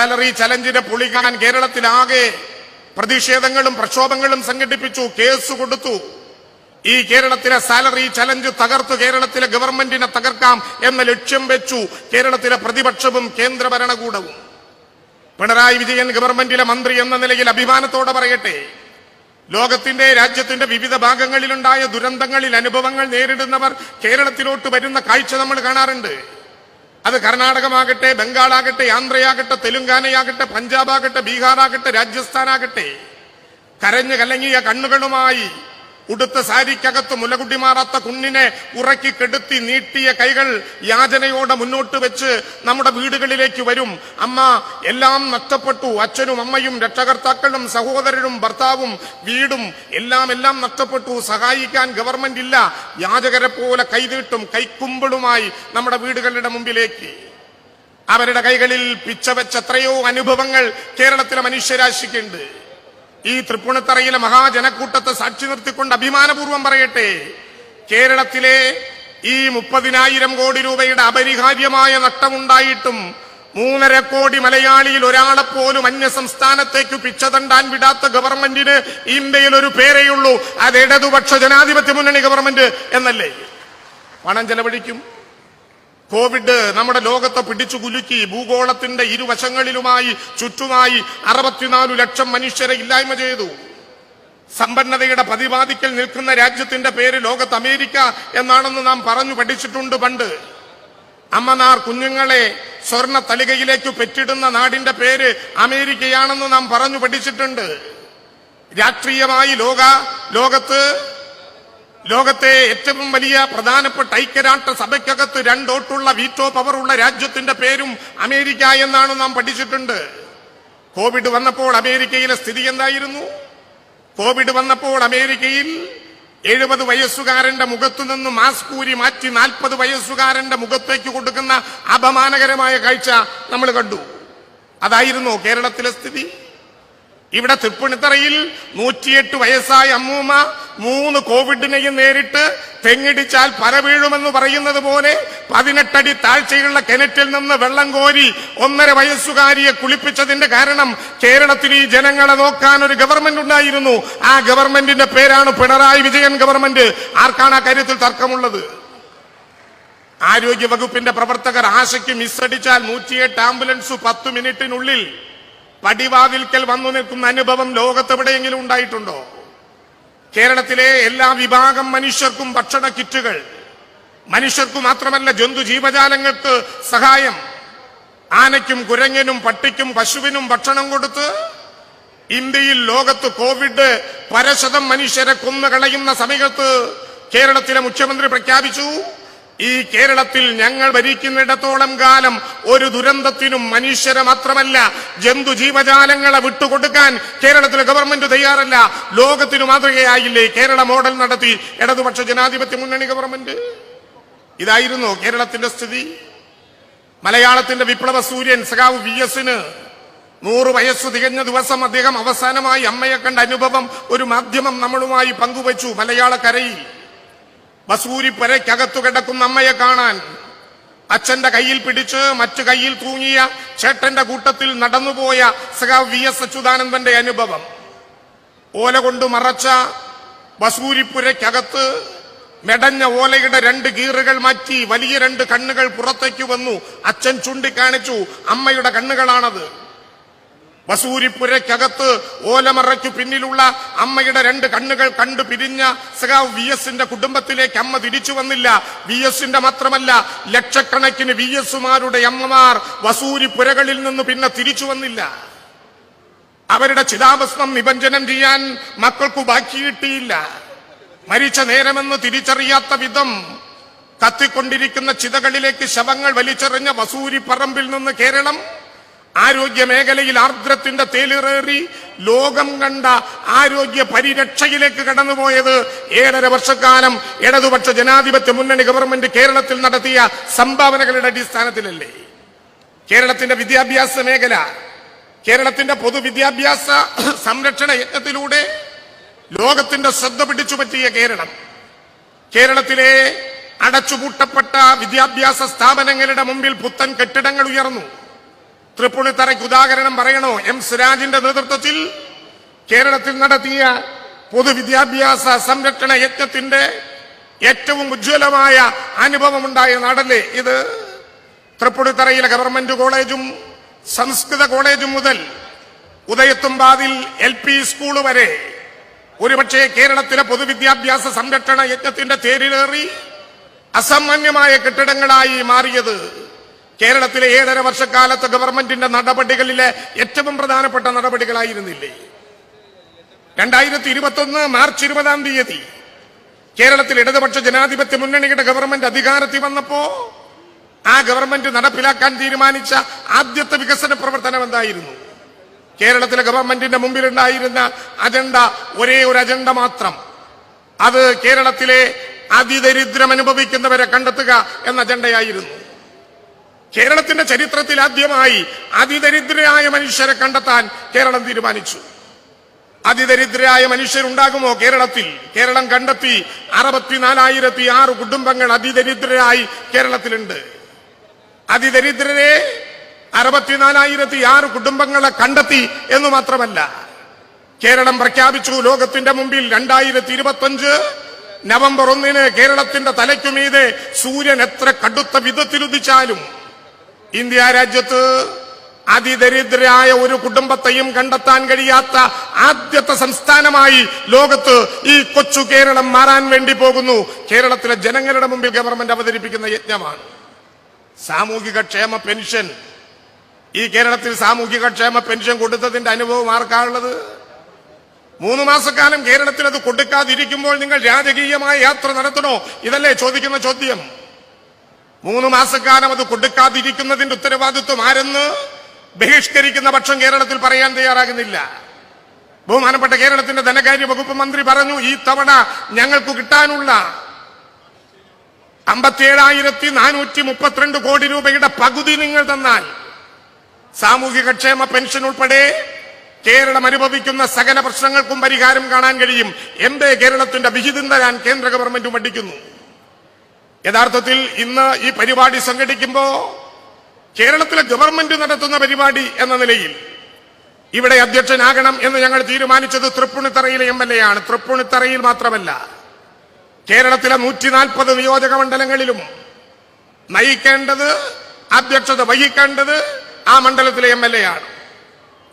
Salary ചലഞ്ചിനെ പൊളിക്കാൻ കേരളത്തിലാകെ പ്രതിഷേധങ്ങളും പ്രക്ഷോഭങ്ങളും സംഘടിപ്പിച്ചു കേസ് കൊടുത്തു. ഈ കേരളത്തിലെ സാലറി ചലഞ്ച് തകർത്തു കേരളത്തിലെ ഗവൺമെന്റിനെ തകർക്കാം എന്ന ലക്ഷ്യം വെച്ചു കേരളത്തിലെ പ്രതിപക്ഷവും കേന്ദ്ര ഭരണകൂടവും. പിണറായി വിജയൻ ഗവൺമെന്റിലെ മന്ത്രി എന്ന നിലയിൽ അഭിമാനത്തോടെ പറയട്ടെ ലോകത്തിന്റെ രാജ്യത്തിന്റെ വിവിധ ഭാഗങ്ങളിലുണ്ടായ ദുരന്തങ്ങളിൽ അനുഭവങ്ങൾ നേരിടുന്നവർ കേരളത്തിലോട്ട് വരുന്ന കാഴ്ച നമ്മൾ കാണാറുണ്ട്. അത് കർണാടകമാകട്ടെ ബംഗാളാകട്ടെ ആന്ധ്രയാകട്ടെ തെലുങ്കാനയാകട്ടെ പഞ്ചാബാകട്ടെ ബീഹാറാകട്ടെ രാജസ്ഥാനാകട്ടെ കരഞ്ഞു കലങ്ങിയ കണ്ണുകളുമായി ഉടുത്ത സാരിക്കകത്ത് മുലകുട്ടി മാറാത്ത കുഞ്ഞിനെ ഉറക്കി കെടുത്തി നീട്ടിയ കൈകൾ യാചനയോടെ മുന്നോട്ട് വെച്ച് നമ്മുടെ വീടുകളിലേക്ക് വരും. അമ്മ എല്ലാം നഷ്ടപ്പെട്ടു. അച്ഛനും അമ്മയും രക്ഷകർത്താക്കളും സഹോദരനും ഭർത്താവും വീടും എല്ലാം എല്ലാം നഷ്ടപ്പെട്ടു. സഹായിക്കാൻ ഗവൺമെന്റ് ഇല്ല. യാചകരെ പോലെ കൈതീട്ടും കൈക്കുമ്പിളുമായി നമ്മുടെ വീടുകളുടെ മുമ്പിലേക്ക്. അവരുടെ കൈകളിൽ പിച്ച വെച്ച എത്രയോ അനുഭവങ്ങൾ കേരളത്തിലെ മനുഷ്യരാശിക്കുണ്ട്. ഈ തൃപ്പൂണിത്തറയിലെ മഹാജനക്കൂട്ടത്തെ സാക്ഷി നിർത്തിക്കൊണ്ട് അഭിമാനപൂർവം പറയട്ടെ. കേരളത്തിലെ ഈ മുപ്പതിനായിരം കോടി രൂപയുടെ അപരിഹാര്യമായ നഷ്ടമുണ്ടായിട്ടും മൂന്നര കോടി മലയാളിയിൽ ഒരാളെപ്പോലും അന്യ സംസ്ഥാനത്തേക്ക് പിച്ചതണ്ടാൻ വിടാത്ത ഗവൺമെന്റിന് ഇന്ത്യയിൽ ഒരു പേരേയുള്ളൂ അത് ഇടതുപക്ഷ ജനാധിപത്യ മുന്നണി ഗവൺമെന്റ് എന്നല്ലേ? പണം ചെലവഴിക്കും. കോവിഡ് നമ്മുടെ ലോകത്തെ പിടിച്ചു കുലുക്കി ഭൂഗോളത്തിന്റെ ഇരുവശങ്ങളിലുമായി ചുറ്റുമായി അറുപത്തിനാലു ലക്ഷം മനുഷ്യരെ ഇല്ലായ്മ ചെയ്തു. സമ്പന്നതയുടെ പ്രതിപാദിക്കൽ നിൽക്കുന്ന രാജ്യത്തിന്റെ പേര് ലോകത്ത് അമേരിക്ക എന്നാണെന്ന് നാം പറഞ്ഞു പഠിച്ചിട്ടുണ്ട് പണ്ട്. അമ്മനാർ കുഞ്ഞുങ്ങളെ സ്വർണ തലികയിലേക്ക് പെറ്റിടുന്ന നാടിന്റെ പേര് അമേരിക്കയാണെന്ന് നാം പറഞ്ഞു പഠിച്ചിട്ടുണ്ട്. രാഷ്ട്രീയമായി ലോക ലോകത്ത് ലോകത്തെ ഏറ്റവും വലിയ പ്രധാനപ്പെട്ട ഐക്യരാഷ്ട്ര സഭയ്ക്കകത്ത് രണ്ടോട്ടുള്ള വീറ്റോ പവറുള്ള രാജ്യത്തിന്റെ പേരും അമേരിക്ക എന്നാണ് നാം പഠിച്ചിട്ടുണ്ട്. കോവിഡ് വന്നപ്പോൾ അമേരിക്കയിലെ സ്ഥിതി എന്തായിരുന്നു? കോവിഡ് വന്നപ്പോൾ അമേരിക്കയിൽ എഴുപത് വയസ്സുകാരന്റെ മുഖത്തു നിന്ന് മാസ്ക് ഊരി മാറ്റി നാൽപ്പത് വയസ്സുകാരന്റെ മുഖത്തേക്ക് കൊടുക്കുന്ന അപമാനകരമായ കാഴ്ച നമ്മൾ കണ്ടു. അതായിരുന്നു കേരളത്തിലെ സ്ഥിതി. ഇവിടെ തൃപ്പുണിത്തറയിൽ നൂറ്റിയെട്ട് വയസ്സായ അമ്മൂമ്മ മൂന്ന് കോവിഡിനെയും നേരിട്ട് തെങ്ങിടിച്ചാൽ പര വീഴുമെന്ന് പറയുന്നത് പോലെ പതിനെട്ടടി താഴ്ചയുള്ള കിണറ്റിൽ നിന്ന് വെള്ളം കോരി ഒന്നര വയസ്സുകാരിയെ കുളിപ്പിച്ചതിന്റെ കാരണം കേരളത്തിൽ ഈ ജനങ്ങളെ നോക്കാൻ ഒരു ഗവൺമെന്റ് ഉണ്ടായിരുന്നു. ആ ഗവൺമെന്റിന്റെ പേരാണ് പിണറായി വിജയൻ ഗവൺമെന്റ് ആർക്കാണ് ആ കാര്യത്തിൽ തർക്കമുള്ളത്? ആരോഗ്യ വകുപ്പിന്റെ പ്രവർത്തകർ ആശയ്ക്ക് മിസ്സടിച്ചാൽ നൂറ്റിയെട്ട് ആംബുലൻസ് പത്ത് മിനിറ്റിനുള്ളിൽ പടിവാതിൽക്കൽ വന്നു നിൽക്കുന്ന അനുഭവം ലോകത്തെവിടെയെങ്കിലും ഉണ്ടായിട്ടുണ്ടോ? കേരളത്തിലെ എല്ലാ വിഭാഗം മനുഷ്യർക്കും ഭക്ഷണ കിറ്റുകൾ. മനുഷ്യർക്ക് മാത്രമല്ല ജന്തു ജീവജാലങ്ങൾക്ക് സഹായം. ആനയ്ക്കും കുരങ്ങനും പട്ടിക്കും പശുവിനും ഭക്ഷണം കൊടുത്ത് ഇന്ത്യയിൽ ലോകത്ത് കോവിഡ് പരശതം മനുഷ്യരെ കൊന്നുകളയുന്ന സമയത്ത് കേരളത്തിലെ മുഖ്യമന്ത്രി പ്രഖ്യാപിച്ചു ഈ കേരളത്തിൽ ഞങ്ങൾ ഭരിക്കുന്നിടത്തോളം കാലം ഒരു ദുരന്തത്തിനും മനുഷ്യരെ മാത്രമല്ല ജന്തു ജീവജാലങ്ങളെ വിട്ടുകൊടുക്കാൻ കേരളത്തിലെ ഗവൺമെന്റ് തയ്യാറല്ല. ലോകത്തിനു മാതൃകയായില്ലേ കേരള മോഡൽ നടത്തി ഇടതുപക്ഷ ജനാധിപത്യ മുന്നണി ഗവൺമെന്റ്? ഇതായിരുന്നു കേരളത്തിന്റെ സ്ഥിതി. മലയാളത്തിന്റെ വിപ്ലവ സൂര്യൻ സഖാവ് വി എസിന് നൂറ് വയസ്സ് തികഞ്ഞ ദിവസം അദ്ദേഹം അവസാനമായി അമ്മയെ കണ്ട അനുഭവം ഒരു മാധ്യമം നമ്മളുമായി പങ്കുവച്ചു മലയാളക്കരയിൽ ബസൂരി പുരയ്ക്കകത്തു കിടക്കുന്ന അമ്മയെ കാണാൻ അച്ഛന്റെ കയ്യിൽ പിടിച്ച് മറ്റു കയ്യിൽ തൂങ്ങിയ ചേട്ടന്റെ കൂട്ടത്തിൽ നടന്നുപോയ സഖാവ് വി എസ് അച്യുതാനന്ദന്റെ അനുഭവം. ഓല കൊണ്ട് മറച്ച വസൂരിപ്പുരയ്ക്കകത്ത് മെടഞ്ഞ ഓലയുടെ രണ്ട് ഗീറുകൾ മാറ്റി വലിയ രണ്ട് കണ്ണുകൾ പുറത്തേക്ക് വന്നു. അച്ഛൻ ചൂണ്ടിക്കാണിച്ചു അമ്മയുടെ കണ്ണുകളാണത്. വസൂരിപ്പുരയ്ക്കകത്ത് ഓലമറയ്ക്കു പിന്നിലുള്ള അമ്മയുടെ രണ്ട് കണ്ണുകൾ കണ്ടു പിരിഞ്ഞ സഖാവ് വി എസിന്റെ കുടുംബത്തിലേക്ക് അമ്മ തിരിച്ചു വന്നില്ല. വി എസിന്റെ മാത്രമല്ല ലക്ഷക്കണക്കിന് വി എസുമാരുടെ അമ്മമാർ വസൂരിപ്പുരകളിൽ നിന്ന് പിന്നെ തിരിച്ചു വന്നില്ല. അവരുടെ ചിതാഭസ്മം നിബഞ്ജനം ചെയ്യാൻ മക്കൾക്കു ബാക്കി കിട്ടിയില്ല. മരിച്ച നേരമെന്ന് തിരിച്ചറിയാത്ത വിധം കത്തിക്കൊണ്ടിരിക്കുന്ന ചിതകളിലേക്ക് ശവങ്ങൾ വലിച്ചെറിഞ്ഞ വസൂരി പറമ്പിൽ നിന്ന് കേരളം ആരോഗ്യ മേഖലയിൽ ആർദ്രത്തിന്റെ തേലിറേറി ലോകം കണ്ട ആരോഗ്യ പരിരക്ഷയിലേക്ക് കടന്നുപോയത് ഏഴര വർഷക്കാലം ഇടതുപക്ഷ ജനാധിപത്യ മുന്നണി ഗവൺമെന്റ് കേരളത്തിൽ നടത്തിയ സംഭാവനകളുടെ അടിസ്ഥാനത്തിലല്ലേ? കേരളത്തിന്റെ വിദ്യാഭ്യാസ മേഖല കേരളത്തിന്റെ പൊതുവിദ്യാഭ്യാസ സംരക്ഷണ യജ്ഞത്തിലൂടെ ലോകത്തിന്റെ ശ്രദ്ധ പിടിച്ചു പറ്റിയ കേരളം. കേരളത്തിലെ അടച്ചുപൂട്ടപ്പെട്ട വിദ്യാഭ്യാസ സ്ഥാപനങ്ങളുടെ മുമ്പിൽ പുത്തൻ കെട്ടിടങ്ങൾ ഉയർന്നു. തൃപ്പുണിത്തറയ്ക്ക് ഉദാഹരണം പറയണോ? എം സിരാജിന്റെ നേതൃത്വത്തിൽ കേരളത്തിൽ നടത്തിയ പൊതുവിദ്യാഭ്യാസ സംരക്ഷണ യജ്ഞത്തിന്റെ ഏറ്റവും ഉജ്ജ്വലമായ അനുഭവമുണ്ടായ നാടല്ലേ ഇത്? തൃപ്പുണിത്തറയിലെ ഗവൺമെന്റ് കോളേജും സംസ്കൃത കോളേജും മുതൽ ഉദയത്തുംപാതിൽ എൽ പി സ്കൂൾ വരെ ഒരുപക്ഷെ കേരളത്തിലെ പൊതുവിദ്യാഭ്യാസ സംരക്ഷണ യജ്ഞത്തിന്റെ തേരിലേറി അസാമാന്യമായ കെട്ടിടങ്ങളായി മാറിയത് കേരളത്തിലെ ഏതര വർഷക്കാലത്തെ ഗവൺമെന്റിന്റെ നടപടികളിലെ ഏറ്റവും പ്രധാനപ്പെട്ട നടപടികളായിരുന്നില്ലേ? രണ്ടായിരത്തി ഇരുപത്തൊന്ന് മാർച്ച് ഇരുപതാം തീയതി കേരളത്തിൽ ഇടതുപക്ഷ ജനാധിപത്യ മുന്നണിയുടെ ഗവൺമെന്റ് അധികാരത്തിൽ വന്നപ്പോ ആ ഗവൺമെന്റ് നടപ്പിലാക്കാൻ തീരുമാനിച്ച ആദ്യത്തെ വികസന പ്രവർത്തനം എന്തായിരുന്നു? കേരളത്തിലെ ഗവൺമെന്റിന്റെ മുമ്പിലുണ്ടായിരുന്ന അജണ്ട ഒരേ ഒരു അജണ്ട മാത്രം. അത് കേരളത്തിലെ അതിദരിദ്രം അനുഭവിക്കുന്നവരെ കണ്ടെത്തുക എന്ന അജണ്ടയായിരുന്നു. കേരളത്തിന്റെ ചരിത്രത്തിൽ ആദ്യമായി അതിദരിദ്രരായ മനുഷ്യരെ കണ്ടെത്താൻ കേരളം തീരുമാനിച്ചു. അതിദരിദ്രരായ മനുഷ്യരുണ്ടാകുമോ കേരളത്തിൽ? കേരളം കണ്ടെത്തി അറുപത്തിനാലായിരത്തി ആറ് കുടുംബങ്ങൾ അതിദരിദ്രരായി കേരളത്തിലുണ്ട്. അതിദരിദ്രരെ അറുപത്തിനാലായിരത്തി ആറ് കുടുംബങ്ങളെ കണ്ടെത്തി എന്ന് മാത്രമല്ല കേരളം പ്രഖ്യാപിച്ചു ലോകത്തിന്റെ മുമ്പിൽ രണ്ടായിരത്തി ഇരുപത്തിയഞ്ച് നവംബർ ഒന്നിന് കേരളത്തിന്റെ തലയ്ക്കുമീതെ സൂര്യൻ എത്ര കടുത്ത വിധത്തിലുദിച്ചാലും ഇന്ത്യ രാജ്യത്ത് അതിദരിദ്രരായ ഒരു കുടുംബത്തെയും കണ്ടെത്താൻ കഴിയാത്ത ആദ്യത്തെ സംസ്ഥാനമായി ലോകത്ത് ഈ കൊച്ചു കേരളം മാറാൻ വേണ്ടി പോകുന്നു. കേരളത്തിലെ ജനങ്ങളുടെ മുമ്പിൽ ഗവൺമെന്റ് അവതരിപ്പിക്കുന്ന യജ്ഞമാണ്. സാമൂഹിക ക്ഷേമ പെൻഷൻ. ഈ കേരളത്തിൽ സാമൂഹിക ക്ഷേമ പെൻഷൻ കൊടുത്തതിന്റെ അനുഭവം ആർക്കാണുള്ളത്? മൂന്ന് മാസക്കാലം കേരളത്തിൽ അത് കൊടുക്കാതിരിക്കുമ്പോൾ നിങ്ങൾ രാജകീയമായ യാത്ര നടത്തണോ? ഇതല്ലേ ചോദിക്കുന്ന ചോദ്യം. മൂന്ന് മാസക്കാലം അത് കൊടുക്കാതിരിക്കുന്നതിന്റെ ഉത്തരവാദിത്വം ആരെന്ന് ബഹിഷ്കരിക്കുന്ന പക്ഷം കേരളത്തിൽ പറയാൻ തയ്യാറാകുന്നില്ല. ബഹുമാനപ്പെട്ട കേരളത്തിന്റെ ധനകാര്യ വകുപ്പ് മന്ത്രി പറഞ്ഞു ഈ തവണ ഞങ്ങൾക്ക് കിട്ടാനുള്ള അമ്പത്തിയേഴായിരത്തി നാനൂറ്റി മുപ്പത്തിരണ്ട് കോടി രൂപയുടെ പകുതി നിങ്ങൾ തന്നാൽ സാമൂഹിക ക്ഷേമ പെൻഷൻ ഉൾപ്പെടെ കേരളം അനുഭവിക്കുന്ന സകല പ്രശ്നങ്ങൾക്കും പരിഹാരം കാണാൻ കഴിയും. എന്തേ കേരളത്തിന്റെ വിഹിതം തരാൻ കേന്ദ്ര ഗവൺമെന്റ് മടിക്കുന്നു. യഥാർത്ഥത്തിൽ ഇന്ന് ഈ പരിപാടി സംഘടിക്കുമ്പോ കേരളത്തിലെ ഗവൺമെന്റ് നടത്തുന്ന പരിപാടി എന്ന നിലയിൽ ഇവിടെ അധ്യക്ഷനാകണം എന്ന് ഞങ്ങൾ തീരുമാനിച്ചത് തൃപ്പുണിത്തറയിലെ എം എൽ എ ആണ്. തൃപ്പുണിത്തറയിൽ മാത്രമല്ല കേരളത്തിലെ നൂറ്റി നാൽപ്പത് നിയോജക മണ്ഡലങ്ങളിലും നയിക്കേണ്ടത് അധ്യക്ഷത വഹിക്കേണ്ടത് ആ മണ്ഡലത്തിലെ എം എൽ എ ആണ്.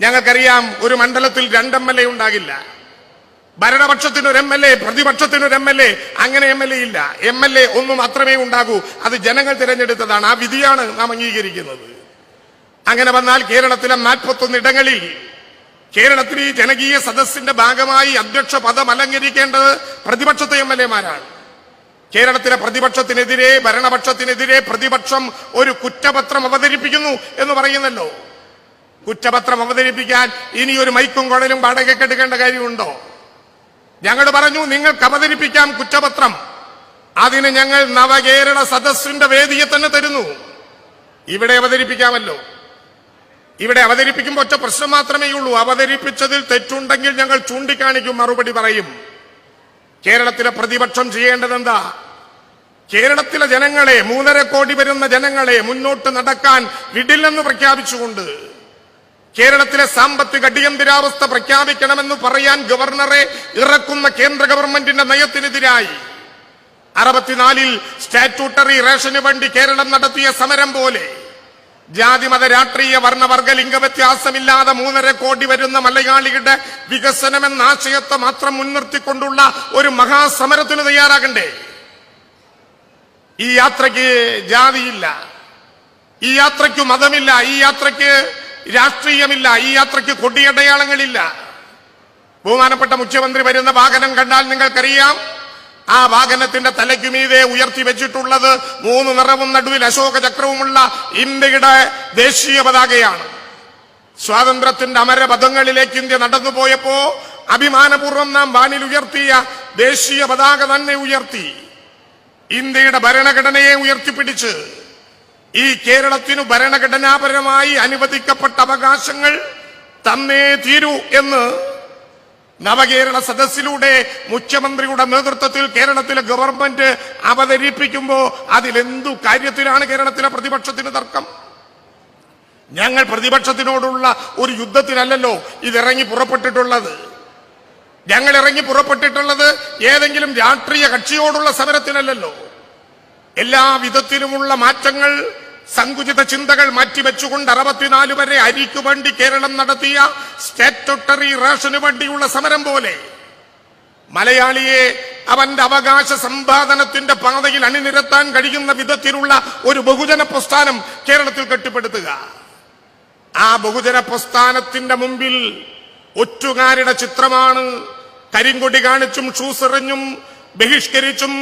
ഞങ്ങൾക്കറിയാം ഒരു മണ്ഡലത്തിൽ രണ്ട് എം എൽ എ ഉണ്ടാകില്ല. ഭരണപക്ഷത്തിന് ഒരു എം എൽ എ പ്രതിപക്ഷത്തിനൊരു എം എൽ എ അങ്ങനെ എം എൽ എ ഇല്ല. എം എൽ എ ഒന്ന് മാത്രമേ ഉണ്ടാകൂ. അത് ജനങ്ങൾ തിരഞ്ഞെടുത്തതാണ്. ആ വിധിയാണ് നാം അംഗീകരിക്കുന്നത്. അങ്ങനെ വന്നാൽ കേരളത്തിലെ നാൽപ്പത്തൊന്ന് ഇടങ്ങളിൽ കേരളത്തിൽ ഈ ജനകീയ സദസ്സിന്റെ ഭാഗമായി അധ്യക്ഷ പദം അലങ്കരിക്കേണ്ടത് പ്രതിപക്ഷത്തെ എം എൽ എമാരാണ് കേരളത്തിലെ പ്രതിപക്ഷത്തിനെതിരെ ഭരണപക്ഷത്തിനെതിരെ പ്രതിപക്ഷം ഒരു കുറ്റപത്രം അവതരിപ്പിക്കുന്നു എന്ന് പറയുന്നല്ലോ. കുറ്റപത്രം അവതരിപ്പിക്കാൻ ഇനി ഒരു മൈക്കും കുഴലും വാടകയ്ക്ക് എടുക്കേണ്ട കാര്യമുണ്ടോ? ഞങ്ങൾ പറഞ്ഞു നിങ്ങൾക്ക് അവതരിപ്പിക്കാം കുറ്റപത്രം. അതിന് ഞങ്ങൾ നവകേരള സദസ്സിന്റെ വേദിയെ തന്നെ തരുന്നു. ഇവിടെ അവതരിപ്പിക്കാമല്ലോ. ഇവിടെ അവതരിപ്പിക്കുമ്പോൾ ഒറ്റ പ്രശ്നം മാത്രമേ ഉള്ളൂ. അവതരിപ്പിച്ചതിൽ തെറ്റുണ്ടെങ്കിൽ ഞങ്ങൾ ചൂണ്ടിക്കാണിക്കും മറുപടി പറയും. കേരളത്തിലെ പ്രതിപക്ഷം ചെയ്യേണ്ടത് എന്താ കേരളത്തിലെ ജനങ്ങളെ മൂന്നര കോടി വരുന്ന ജനങ്ങളെ മുന്നോട്ട് നടക്കാൻ വിടില്ലെന്ന് പ്രഖ്യാപിച്ചുകൊണ്ട് കേരളത്തിലെ സാമ്പത്തിക അടിയന്തരാവസ്ഥ പ്രഖ്യാപിക്കണമെന്ന് പറയാൻ ഗവർണറെ ഇറക്കുന്ന കേന്ദ്ര ഗവൺമെന്റിന്റെ നയത്തിനെതിരായി. അറുപത്തിനാലിൽ സ്റ്റാറ്റ്യൂട്ടറി റേഷന് വേണ്ടി കേരളം നടത്തിയ സമരം പോലെ. ജാതി മത രാഷ്ട്രീയ വർണവർഗ ലിംഗവ്യത്യാസമില്ലാതെ മൂന്നര കോടി വരുന്ന മലയാളികളുടെ വികസനമെന്ന ആശയത്തെ മാത്രം മുൻനിർത്തിക്കൊണ്ടുള്ള ഒരു മഹാസമരത്തിന് തയ്യാറാകണ്ടേ? ഈ യാത്രയ്ക്ക് ജാതിയില്ല. ഈ യാത്രയ്ക്ക് മതമില്ല. ഈ യാത്രയ്ക്ക് രാഷ്ട്രീയമില്ല ഈ യാത്രയ്ക്ക് കൊടിയടയാളങ്ങളില്ല ബഹുമാനപ്പെട്ട മുഖ്യമന്ത്രി വരുന്ന വാഹനം കണ്ടാൽ നിങ്ങൾക്കറിയാം ആ വാഹനത്തിന്റെ തലയ്ക്കുമീതെ ഉയർത്തി വെച്ചിട്ടുള്ളത് മൂന്ന് നിറവും നടുവിൽ അശോക ചക്രവുമുള്ള ഇന്ത്യയുടെ ദേശീയ പതാകയാണ്. സ്വാതന്ത്ര്യത്തിന്റെ അമരപഥങ്ങളിലേക്ക് ഇന്ത്യ നടന്നുപോയപ്പോ അഭിമാനപൂർവം നാം വാനിൽ ഉയർത്തിയ ദേശീയ പതാക തന്നെ ഉയർത്തി. ഇന്ത്യയുടെ ഭരണഘടനയെ ഉയർത്തിപ്പിടിച്ച് ഈ കേരളത്തിനു ഭരണഘടനാപരമായി അനുവദിക്കപ്പെട്ട അവകാശങ്ങൾ തന്നേ തീരൂ എന്ന് നവകേരള സദസ്സിലൂടെ മുഖ്യമന്ത്രിയുടെ നേതൃത്വത്തിൽ കേരളത്തിലെ ഗവൺമെന്റ് അവതരിപ്പിക്കുമ്പോൾ അതിലെന്തു കാര്യത്തിലാണ് കേരളത്തിലെ പ്രതിപക്ഷത്തിന് തർക്കം? ഞങ്ങൾ പ്രതിപക്ഷത്തിനോടുള്ള ഒരു യുദ്ധത്തിനല്ലല്ലോ ഇതിറങ്ങി പുറപ്പെട്ടിട്ടുള്ളത്. ഞങ്ങൾ ഇറങ്ങി പുറപ്പെട്ടിട്ടുള്ളത് ഏതെങ്കിലും രാഷ്ട്രീയ കക്ഷിയോടുള്ള സമരത്തിനല്ലല്ലോ. എല്ലാ വിധത്തിലുമുള്ള മാറ്റങ്ങൾ സങ്കുചിത ചിന്തകൾ മാറ്റിവെച്ചുകൊണ്ട് അറുപത്തിനാല് വരെ അരിക്കു വേണ്ടി കേരളം നടത്തിയ സ്റ്റാറ്റുട്ടറി റേഷന് വേണ്ടിയുള്ള സമരം പോലെ മലയാളിയെ അവന്റെ അവകാശ സമ്പാദനത്തിന്റെ പാതയിൽ അണിനിരത്താൻ കഴിയുന്ന വിധത്തിലുള്ള ഒരു ബഹുജന പ്രസ്ഥാനം കേരളത്തിൽ കെട്ടിപ്പടുത്തുക. ആ ബഹുജന പ്രസ്ഥാനത്തിന്റെ മുമ്പിൽ ഒറ്റുകാരുടെ ചിത്രമാണ്. കരിങ്കൊടി കാണിച്ചും ഷൂസ് എറിഞ്ഞും ബഹിഷ്കരിച്ചും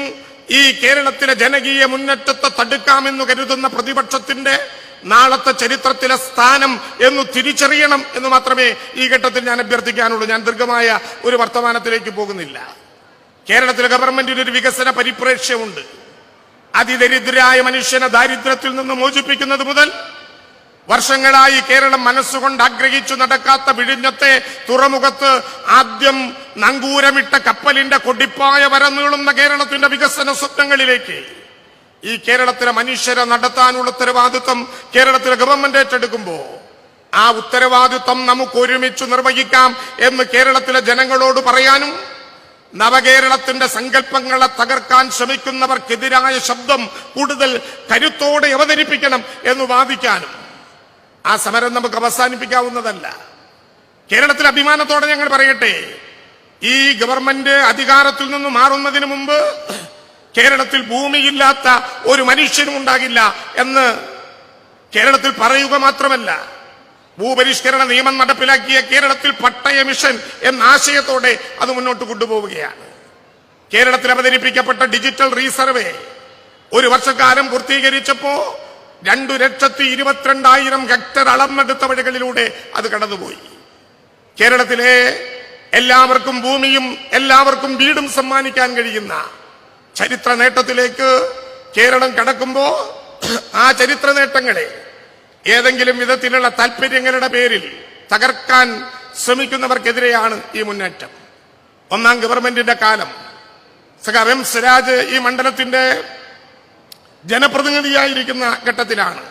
ഈ കേരളത്തിലെ ജനകീയ മുന്നേറ്റത്തെ തടുക്കാമെന്ന് കരുതുന്ന പ്രതിപക്ഷത്തിന്റെ നാളത്തെ ചരിത്രത്തിലെ സ്ഥാനം എന്ന് തിരിച്ചറിയണം എന്ന് മാത്രമേ ഈ ഘട്ടത്തിൽ ഞാൻ അഭ്യർത്ഥിക്കാനുള്ളൂ. ഞാൻ ദീർഘമായ ഒരു വർത്തമാനത്തിലേക്ക് പോകുന്നില്ല. കേരളത്തിലെ ഗവൺമെന്റിന് ഒരു വികസന പരിപ്രേക്ഷ്യമുണ്ട്. അതിദരിദ്രരായ മനുഷ്യനെ ദാരിദ്ര്യത്തിൽ നിന്ന് മോചിപ്പിക്കുന്നത് മുതൽ വർഷങ്ങളായി കേരളം മനസ്സുകൊണ്ട് ആഗ്രഹിച്ചു നടക്കാത്ത വിഴിഞ്ഞത്തെ തുറമുഖത്ത് ആദ്യം നങ്കൂരമിട്ട കപ്പലിന്റെ കൊടിപ്പായ വരനീളുന്ന കേരളത്തിന്റെ വികസന സ്വപ്നങ്ങളിലേക്ക്. ഈ കേരളത്തിലെ മനുഷ്യരെ നടത്താനുള്ള ഉത്തരവാദിത്വം കേരളത്തിലെ ഗവൺമെന്റ് ഏറ്റെടുക്കുമ്പോൾ ആ ഉത്തരവാദിത്വം നമുക്ക് ഒരുമിച്ച് നിർവഹിക്കാം എന്ന് കേരളത്തിലെ ജനങ്ങളോട് പറയാനും നവകേരളത്തിന്റെ സങ്കല്പങ്ങളെ തകർക്കാൻ ശ്രമിക്കുന്നവർക്കെതിരായ ശബ്ദം കൂടുതൽ കരുത്തോടെ അവതരിപ്പിക്കണം എന്ന് വാദിക്കാനും. ആ സമരം നമുക്ക് അവസാനിപ്പിക്കാവുന്നതല്ല. കേരളത്തിൽ അഭിമാനത്തോടെ ഞങ്ങൾ പറയട്ടെ ഈ ഗവൺമെന്റ് അധികാരത്തിൽ നിന്ന് മാറുന്നതിന് മുമ്പ് കേരളത്തിൽ ഭൂമിയില്ലാത്ത ഒരു മനുഷ്യനും ഉണ്ടാകില്ല എന്ന് കേരളത്തിൽ പറയുക മാത്രമല്ല ഭൂപരിഷ്കരണ നിയമം നടപ്പിലാക്കിയ കേരളത്തിൽ പട്ടയ മിഷൻ എന്ന ആശയത്തോടെ അത് മുന്നോട്ട് കൊണ്ടുപോവുകയാണ്. കേരളത്തിൽ അവതരിപ്പിക്കപ്പെട്ട ഡിജിറ്റൽ റീസർവേ ഒരു വർഷക്കാലം പൂർത്തീകരിച്ചപ്പോ രണ്ടു ലക്ഷത്തി ഇരുപത്തിരണ്ടായിരം ഹെക്ടർ അളന്നെടുത്ത വഴികളിലൂടെ അത് കടന്നുപോയി. കേരളത്തിലെ എല്ലാവർക്കും ഭൂമിയും എല്ലാവർക്കും വീടും സമ്മാനിക്കാൻ കഴിയുന്ന ചരിത്ര നേട്ടത്തിലേക്ക് കേരളം കടക്കുമ്പോ ആ ചരിത്ര നേട്ടങ്ങളെ ഏതെങ്കിലും വിധത്തിലുള്ള താല്പര്യങ്ങളുടെ പേരിൽ തകർക്കാൻ ശ്രമിക്കുന്നവർക്കെതിരെയാണ് ഈ മുന്നേറ്റം. ഒന്നാം ഗവൺമെന്റിന്റെ കാലം. സഖാ എം സ്വരാജ് ഈ മണ്ഡലത്തിന്റെ ജനപ്രതിനിധിയായിരിക്കുന്ന ഘട്ടത്തിലാണ്.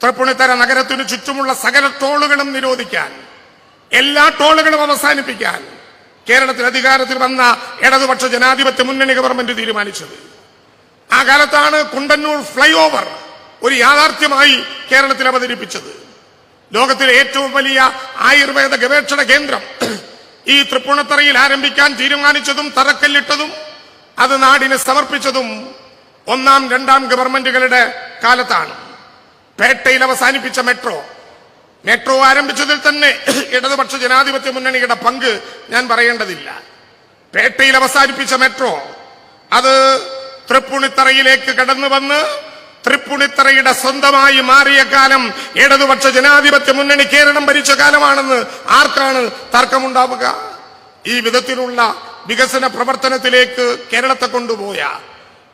തൃപ്പുണിത്തര നഗരത്തിനു ചുറ്റുമുള്ള സകല ടോളുകളും നിരോധിക്കാൻ എല്ലാ ടോളുകളും അവസാനിപ്പിക്കാൻ കേരളത്തിൽ അധികാരത്തിൽ വന്ന ഇടതുപക്ഷ ജനാധിപത്യ മുന്നണി ഗവൺമെന്റ് തീരുമാനിച്ചത്. ആ കാലത്താണ് കുണ്ടന്നൂർ ഫ്ലൈ ഓവർ ഒരു യാഥാർത്ഥ്യമായി കേരളത്തിൽ അവതരിപ്പിച്ചത്. ലോകത്തിലെ ഏറ്റവും വലിയ ആയുർവേദ ഗവേഷണ കേന്ദ്രം ഈ തൃപ്പുണിത്തറയിൽ ആരംഭിക്കാൻ തീരുമാനിച്ചതും തറക്കല്ലിട്ടതും അത് നാടിന് സമർപ്പിച്ചതും ഒന്നാം രണ്ടാം ഗവൺമെന്റുകളുടെ കാലത്താണ്. പേട്ടയിൽ അവസാനിപ്പിച്ച മെട്രോ. മെട്രോ ആരംഭിച്ചതിൽ തന്നെ ഇടതുപക്ഷ ജനാധിപത്യ മുന്നണിയുടെ പങ്ക് ഞാൻ പറയേണ്ടതില്ല. പേട്ടയിൽ അവസാനിപ്പിച്ച മെട്രോ അത് തൃപ്പുണിത്തറയിലേക്ക് കടന്നു വന്ന് തൃപ്പുണിത്തറയുടെ സ്വന്തമായി മാറിയ കാലം ഇടതുപക്ഷ ജനാധിപത്യ മുന്നണി കേരളം ഭരിച്ച കാലമാണെന്ന് ആർക്കാണ് തർക്കമുണ്ടാവുക? ഈ വിധത്തിലുള്ള വികസന പ്രവർത്തനത്തിലേക്ക് കേരളത്തെ കൊണ്ടുപോയ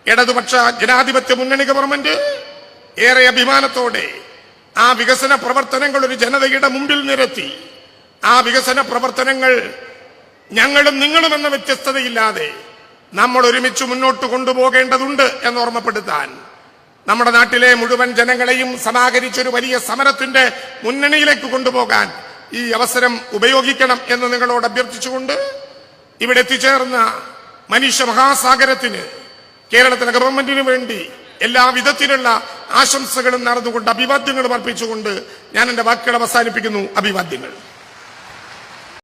ഇടതുപക്ഷ ജനാധിപത്യ മുന്നണി ഗവൺമെന്റ് ഏറെ അഭിമാനത്തോടെ ആ വികസന പ്രവർത്തനങ്ങൾ ഒരു ജനതയുടെ മുമ്പിൽ നിരത്തി. ആ വികസന പ്രവർത്തനങ്ങൾ ഞങ്ങളും നിങ്ങളും എന്ന വ്യത്യസ്തതയില്ലാതെ നമ്മൾ ഒരുമിച്ച് മുന്നോട്ട് കൊണ്ടുപോകേണ്ടതുണ്ട് എന്ന് ഓർമ്മപ്പെടുത്താൻ നമ്മുടെ നാട്ടിലെ മുഴുവൻ ജനങ്ങളെയും സമാഹരിച്ചൊരു വലിയ സമരത്തിന്റെ മുന്നണിയിലേക്ക് കൊണ്ടുപോകാൻ ഈ അവസരം ഉപയോഗിക്കണം എന്ന് നിങ്ങളോട് അഭ്യർത്ഥിച്ചുകൊണ്ട് ഇവിടെ എത്തിച്ചേർന്ന മനുഷ്യ മഹാസാഗരത്തിന് കേരളത്തിലെ ഗവൺമെന്റിന് വേണ്ടി എല്ലാ വിധത്തിലുള്ള ആശംസകളും നടന്നുകൊണ്ട് അഭിവാദ്യങ്ങളും അർപ്പിച്ചുകൊണ്ട് ഞാൻ എന്റെ വാക്കുകൾ അവസാനിപ്പിക്കുന്നു. അഭിവാദ്യങ്ങൾ.